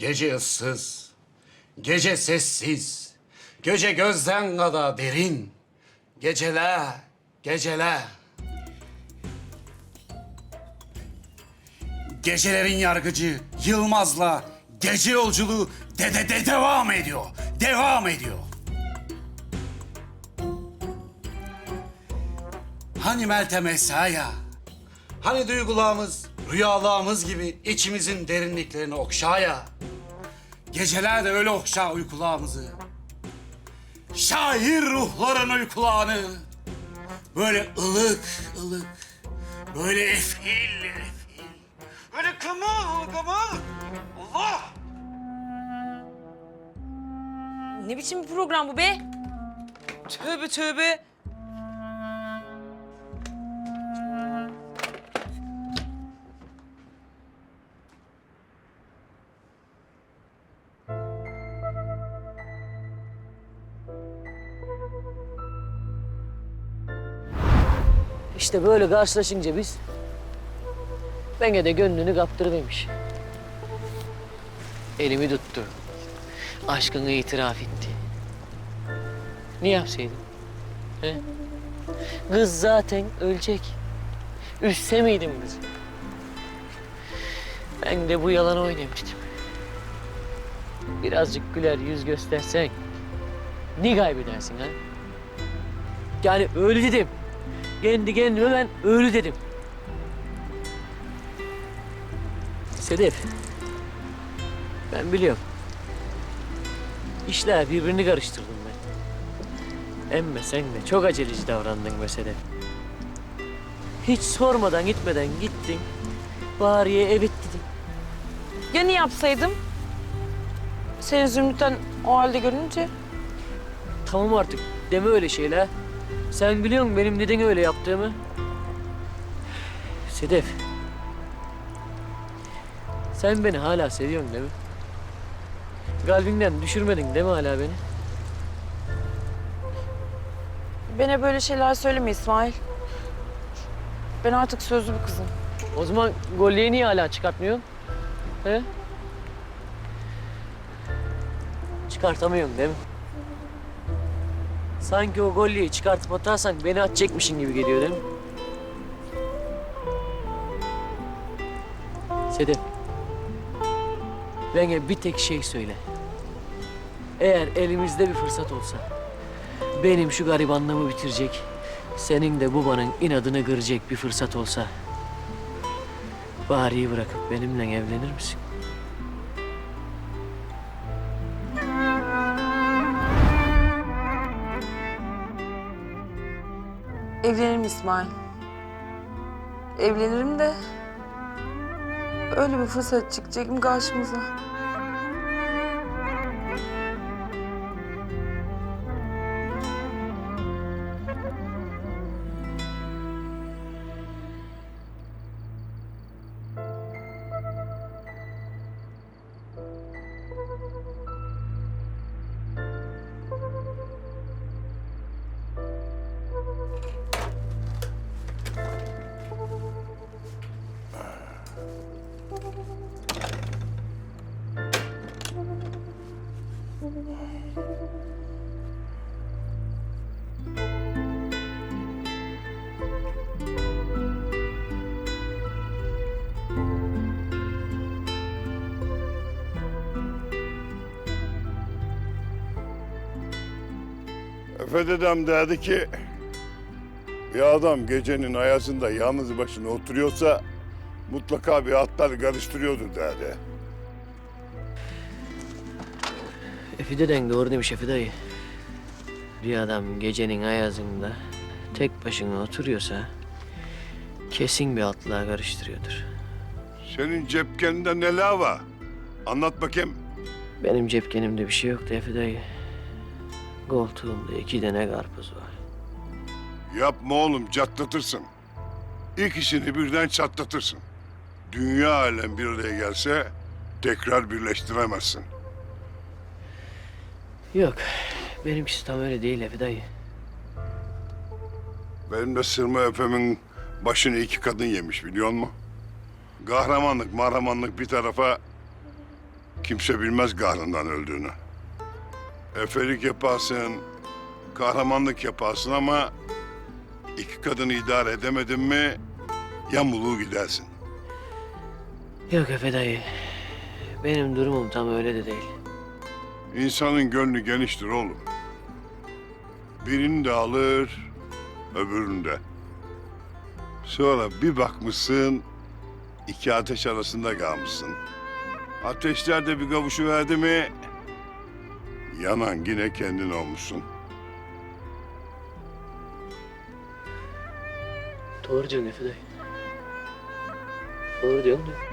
Gece ıssız, gece sessiz, gece gözden kadar derin. Geceler, geceler. Gecelerin yargıcı Yılmaz'la gece yolculuğu de de de devam ediyor. Devam ediyor. Hani Meltem Esra'ya? Hani duygularımız, rüyalarımız gibi içimizin derinliklerini okşaya? Geceler de öyle okşa uykularımızı. Şair ruhların uykularını. Böyle ılık ılık, böyle efil efil. Böyle kımıl kımıl. Allah! Ne biçim bir program bu be? Tövbe tövbe. İşte böyle karşılaşınca biz bana de gönlünü kaptırıvermiş. Elimi tuttu. Aşkını itiraf etti. Ne yapsaydım? He? Kız zaten ölecek. Üsse miydim kız? Ben de bu yalanı oynamıştım. Birazcık güler yüz göstersen ne kaybedersin ha? Yani öyle dedim. Kendi kendime ben öyle dedim. Sedef. Ben biliyorum. İşler birbirini karıştırdım ben. Emme sen de çok aceleci davrandın be Sedef. Hiç sormadan gitmeden gittin. Bariye evet dedin. Ya ne yapsaydım? Seni Zümrüt'ten o halde görünce. Tamam artık deme öyle şeyler. Sen biliyorsun benim neden öyle yaptığımı. Sedef. Sen beni hala seviyorsun değil mi? Kalbinden düşürmedin değil mi hala beni? Bana böyle şeyler söyleme İsmail. Ben artık sözlü bir kızım. O zaman golyeyi niye hala çıkartmıyorsun? He? Çıkartamıyorsun değil mi? Sanki o golyeyi çıkartıp atarsan beni atacakmışın gibi geliyor değil mi? Sedef. Bana bir tek şey söyle. Eğer elimizde bir fırsat olsa... ...benim şu garibanlığımı bitirecek... ...senin de babanın inadını kıracak bir fırsat olsa... ...Bari'yi bırakıp benimle evlenir misin? Evlenirim İsmail. Evlenirim de... Öyle bir fırsat çıkacak mı karşımıza? Efe dedem derdi ki bir adam gecenin ayazında yalnız başına oturuyorsa mutlaka bir atlar karıştırıyordur derdi. Efi deden doğru demiş Efi dayı. Bir adam gecenin ayazında tek başına oturuyorsa kesin bir atlığa karıştırıyordur. Senin cepkeninde neler var? Anlat bakayım. Benim cepkenimde bir şey yoktu Efi dayı. Koltuğumda iki tane karpuz var. Yapma oğlum çatlatırsın. İkisini birden çatlatırsın. Dünya alem bir araya gelse tekrar birleştiremezsin. Yok, benimkisi tam öyle değil Efi dayı. Benim de sırma Efe'min başını iki kadın yemiş biliyor musun? Kahramanlık, mahramanlık bir tarafa Kimse bilmez kahrından öldüğünü. Efelik yaparsın, kahramanlık yaparsın ama iki kadını idare edemedin mi yamuluğu gidersin. Yok Efe dayı. Benim durumum tam öyle de değil. İnsanın gönlü geniştir oğlum. Birini de alır, öbürünü de. Sonra bir bakmışsın, iki ateş arasında kalmışsın. Ateşler bir kavuşu verdi mi, yanan yine kendin olmuşsun. Doğru diyorsun Efe dayı. Doğru diyorsun da.